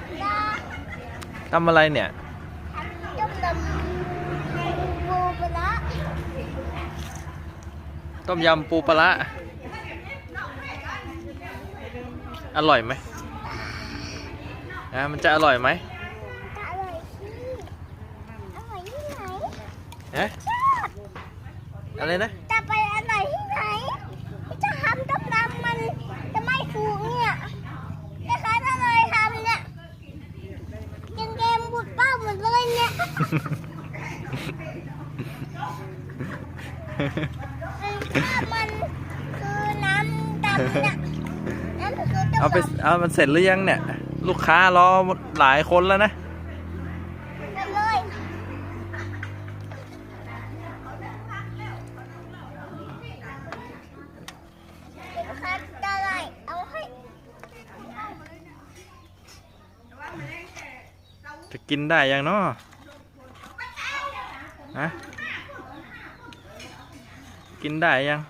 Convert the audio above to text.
บนะทำอะไรเนี่ยต้มยำปูปลาร้าต้มยำปูปลาร้าอร่อยไหมนะมันจะอร่อยไหมอร่อยที่อร่อยที่ไหนฮะอะไรนะ จะไปอร่อยที่ไหนจะทำต้มยำมันจะไม่ถูกเนี่ยจะใครถ้าเลยทำเนี่ยยังเกมบุดเป้าหมดเลยเนี่ย มันคือน้ำดำเนี่ยนั่นคือต้มเอาไปยำเอามันเสร็จหรือยังเนี่ย ลูกค้ารอหลายคนแล้วนะ ไปเลยเดี๋ยวคัดอะไรเอาให้จะกินได้ยังเนาะ ฮะกินได้ยัง